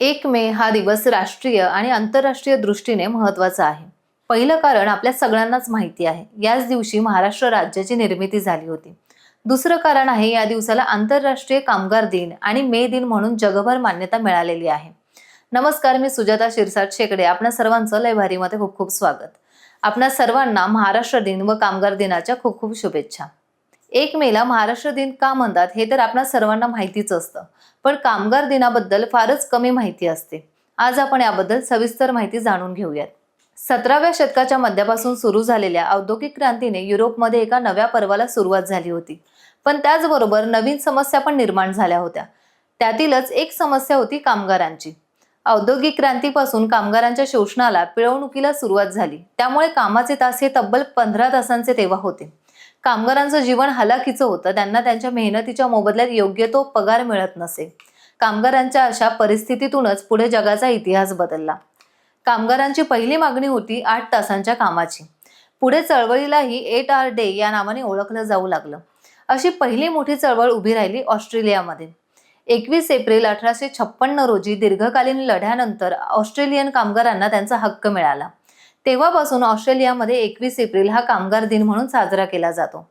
एक मे हा दिवस राष्ट्रीय आणि आंतरराष्ट्रीय दृष्टीने महत्त्वाचा आहे. पहिलं कारण आपल्या सगळ्यांनाच माहिती आहे. याच दिवशी महाराष्ट्र राज्याची निर्मिती झाली होती. दुसरं कारण आहे या दिवसाला आंतरराष्ट्रीय कामगार दिन आणि मे दिन म्हणून जगभर मान्यता मिळालेली आहे. नमस्कार मी सुजाता शिरसाट शेकडे. आपल्या सर्वांचं लयभारीमध्ये खूप खूप स्वागत. आपणा सर्वांना महाराष्ट्र दिन व कामगार दिनाच्या खूप खूप शुभेच्छा. एक मेला महाराष्ट्र दिन का म्हणतात हे तर आपणा सर्वांना माहितीच असतं. पण कामगार दिनाबद्दल फारच कमी माहिती असते. आज आपण याबद्दल सविस्तर माहिती जाणून घेऊयात. सतराव्या शतकाच्या मध्यापासून सुरू झालेल्या औद्योगिक क्रांतीने युरोपमध्ये एका नव्या पर्वाला सुरुवात झाली होती. पण त्याचबरोबर नवीन समस्या पण निर्माण झाल्या होत्या. त्यातीलच एक समस्या होती कामगारांची. औद्योगिक क्रांतीपासून कामगारांच्या शोषणाला पिळवणुकीला सुरुवात झाली. त्यामुळे कामाचे तास हे तब्बल पंधरा तासांचे तेव्हा होते. कामगारांचं जीवन हलाखीचं होतं. त्यांना त्यांच्या मेहनतीच्या मोबदल्यात योग्य तो पगार मिळत नसे. कामगारांच्या अशा परिस्थितीतूनच पुढे जगाचा इतिहास बदलला. कामगारांची पहिली मागणी होती आठ तासांच्या कामाची. पुढे चळवळीलाही एट आर डे या नावाने ओळखलं जाऊ लागलं. अशी पहिली मोठी चळवळ उभी राहिली ऑस्ट्रेलियामध्ये. एकवीस एप्रिल अठराशे छप्पन्न रोजी दीर्घकालीन लढ्यानंतर ऑस्ट्रेलियन कामगारांना त्यांचा हक्क मिळाला. तेव्हापासून ऑस्ट्रेलियामध्ये एकवीस एप्रिल हा कामगार दिन म्हणून साजरा केला जातो.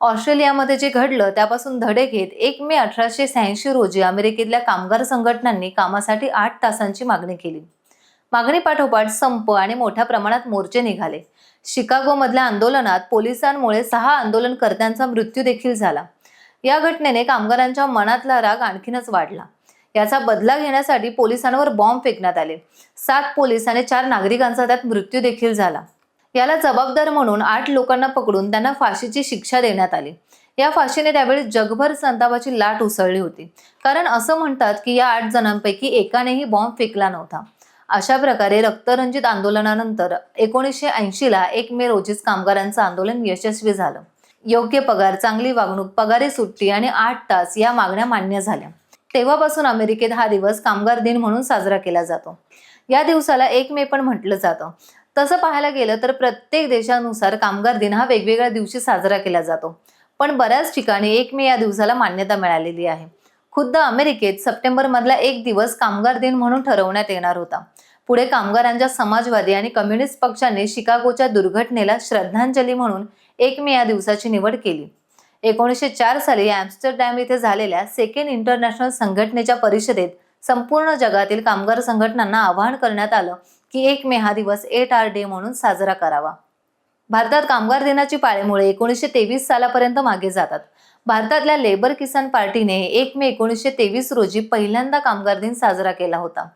ऑस्ट्रेलियामध्ये जे घडलं त्यापासून धडे घेत एक मे अठराशे शहाऐंशी रोजी अमेरिकेतल्या कामगार संघटनांनी कामासाठी आठ तासांची मागणी केली. मागणी पाठोपाठ संप आणि मोठ्या प्रमाणात मोर्चे निघाले. शिकागोमधल्या आंदोलनात पोलिसांमुळे सहा आंदोलनकर्त्यांचा मृत्यू देखील झाला. या घटनेने कामगारांच्या मनातला राग आणखीनच वाढला. याचा बदला घेण्यासाठी पोलिसांवर बॉम्ब फेकण्यात आले. सात पोलीस आणि चार नागरिकांचा त्यात मृत्यू देखील झाला. याला जबाबदार म्हणून आठ लोकांना पकडून त्यांना फाशीची शिक्षा देण्यात आली. या फाशीने त्यावेळी जगभर संतापाची लाट उसळली होती. कारण असं म्हणतात की या आठ जणांपैकी एकानेही बॉम्ब फेकला नव्हता. अशा प्रकारे रक्तरंजित आंदोलनानंतर एकोणीसशे ऐंशीला एक मे रोजीच कामगारांचं आंदोलन यशस्वी झालं. योग्य पगार चांगली वागणूक पगारी सुट्टी आणि आठ तास या मागण्या मान्य झाल्या. तेव्हापासून अमेरिकेत हा दिवस कामगार दिन म्हणून साजरा केला जातो. या दिवसाला एक मे पण म्हटलं जातं. तसं पाहायला गेलं तर प्रत्येक देशानुसार कामगार दिन हा वेगवेगळ्या दिवशी साजरा केला जातो. पण बऱ्याच ठिकाणी एक मे या दिवसाला मान्यता मिळालेली आहे. खुद्द अमेरिकेत सप्टेंबर मधला एक दिवस कामगार दिन म्हणून ठरवण्यात येणार होता. पुढे कामगारांच्या समाजवादी आणि कम्युनिस्ट पक्षाने शिकागोच्या दुर्घटनेला श्रद्धांजली म्हणून एक मे या दिवसाची निवड केली. एकोणीसशे चार साली ॲम्स्टरडॅम येथे झालेल्या सेकंड इंटरनॅशनल संघटनेच्या परिषदेत संपूर्ण जगातील कामगार संघटनांना आवाहन करण्यात आलं की एक मे हा दिवस एट आर डे म्हणून साजरा करावा. भारतात कामगार दिनाची पाळेमुळे एकोणीसशे तेवीस सालापर्यंत मागे जातात. भारतातल्या लेबर किसान पार्टीने एक मे एकोणीसशे तेवीस रोजी पहिल्यांदा कामगार दिन साजरा केला होता.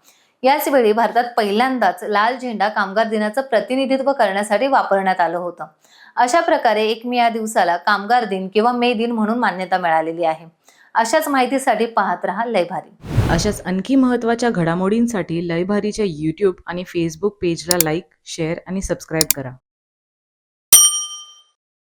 याच वेळी भारतात पहिल्यांदाच लाल झेंडा कामगार दिनाचं प्रतिनिधित्व करण्यासाठी वापरण्यात आलं होतं. अशा प्रकारे एक मे या दिवसाला कामगार दिन किंवा मे दिन म्हणून मान्यता मिळालेली आहे. अशाच माहितीसाठी पाहत राहा लयभारी अशाच आणखी महत्त्वाच्या घडामोडींसाठी लयभारीच्या यूट्यूब आणि फेसबुक पेजला लाईक शेअर आणि सबस्क्राईब करा.